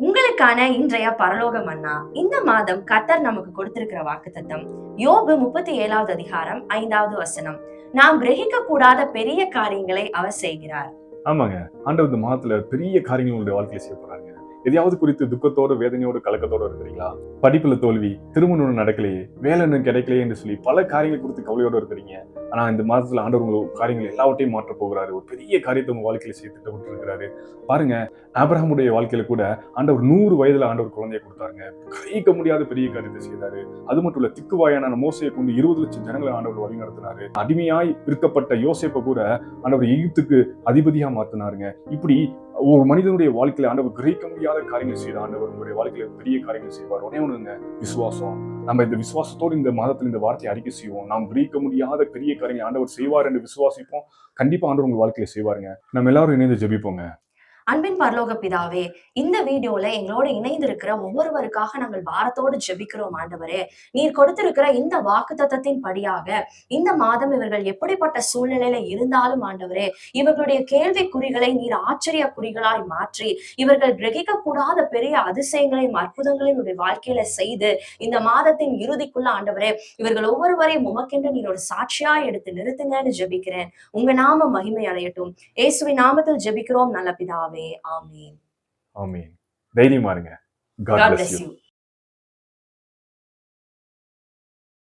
உங்களுக்கான இன்றைய பரலோக மன்னா இந்த மாதம் கர்த்தர் நமக்கு கொடுத்திருக்கிற வாக்குத்தத்தம். யோபு முப்பத்தி ஏழாவது அதிகாரம் ஐந்தாவது வசனம். நாம் கிரகிக்க கூடாத பெரிய காரியங்களை அவர் செய்கிறார். ஆமாங்க. ஆண்டவர் இந்த மாதத்துல பெரிய காரியங்கள் உங்களுடைய வாழ்க்கையில செய்ய போறாங்க எதையாவது குறித்து துக்கத்தோட வேதனையோட கலக்கத்தோட இருக்கிறீங்களா? படிப்புல தோல்வி திருமணம் நடக்கலையே வேலை இன்னும் கிடைக்கலையே என்று சொல்லி பல காரியங்கள் குறித்து கவலையோட இருக்கிறீங்க. ஆனா இந்த மாதத்துல ஆண்டவர் உங்க காரியங்கள் எல்லாவற்றையும் மாற்ற போகிறாரு. ஒரு பெரிய காரியத்தை உங்க வாழ்க்கையில செய்ய திட்டமிட்டு இருக்கிறாரு பாருங்க ஆபிரஹாமுடைய வாழ்க்கையில கூட ஆண்டவர் நூறு வயதுல ஆண்டவர் குழந்தைய கொடுத்தாருங்க. கிரகிக்க முடியாத பெரிய காரியத்தை செய்தாரு. அது மட்டும் இல்ல திக்குவாயான மோசையை கொண்டு இருபது லட்சம் ஜனங்களை ஆண்டவர் வழி நடத்தினாரு. அடிமையாய் விற்கப்பட்ட யோசேப்பை கூட ஆண்டவர் எகிப்துக்கு அதிபதியா மாத்தினாருங்க. இப்படி ஒரு மனிதனுடைய வாழ்க்கையில ஆண்டவர் கிரகிக்க முடியாத காரியங்கள் செய்த ஆண்டவர் உங்களுடைய வாழ்க்கையில பெரிய காரியங்கள் செய்வார். உடனே ஒண்ணுங்க விசுவாசம். நம்ம இந்த விசுவாசத்தோடு இந்த மாதத்தில் இந்த வார்த்தையை அறிக்கை செய்வோம். நாம் கிரகிக்க முடியாத பெரிய காரியங்கள் ஆண்டவர் செய்வார் என்று விசுவாசிப்போம். கண்டிப்பா ஆண்டவர் உங்க வாழ்க்கையில செய்வாருங்க. நம்ம எல்லாரும் இணைந்து ஜெபிப்போங்க. அன்பின் பரலோக பிதாவே இந்த வீடியோல எங்களோட இணைந்திருக்கிற ஒவ்வொருவருக்காக நாங்கள் வாரத்தோடு ஜெபிக்கிறோம் ஆண்டவரே. நீர் கொடுத்திருக்கிற இந்த வாக்குத்தத்தத்தின் படியாக இந்த மாதம் இவர்கள் எப்படிப்பட்ட சூழ்நிலையில இருந்தாலும் ஆண்டவரே இவர்களுடைய கேள்விக்குறிகளை நீர் ஆச்சரிய குறிகளாய் மாற்றி இவர்கள் கிரகிக்க கூடாத பெரிய அதிசயங்களையும் அற்புதங்களையும் உடைய வாழ்க்கையில செய்து இந்த மாதத்தின் இறுதிக்குள்ள ஆண்டவரே இவர்கள் ஒவ்வொருவரையும் உமக்கென்று நீர் ஒரு சாட்சியா எடுத்து நிறுத்துங்கன்னு ஜெபிக்கிறேன். உங்க நாம மகிமை அடையட்டும். இயேசுவின் நாமத்தில் ஜெபிக்கிறோம் நல்ல பிதாவே. ஆமென் ஆமீன் தைரியமா இருங்க God காட் you you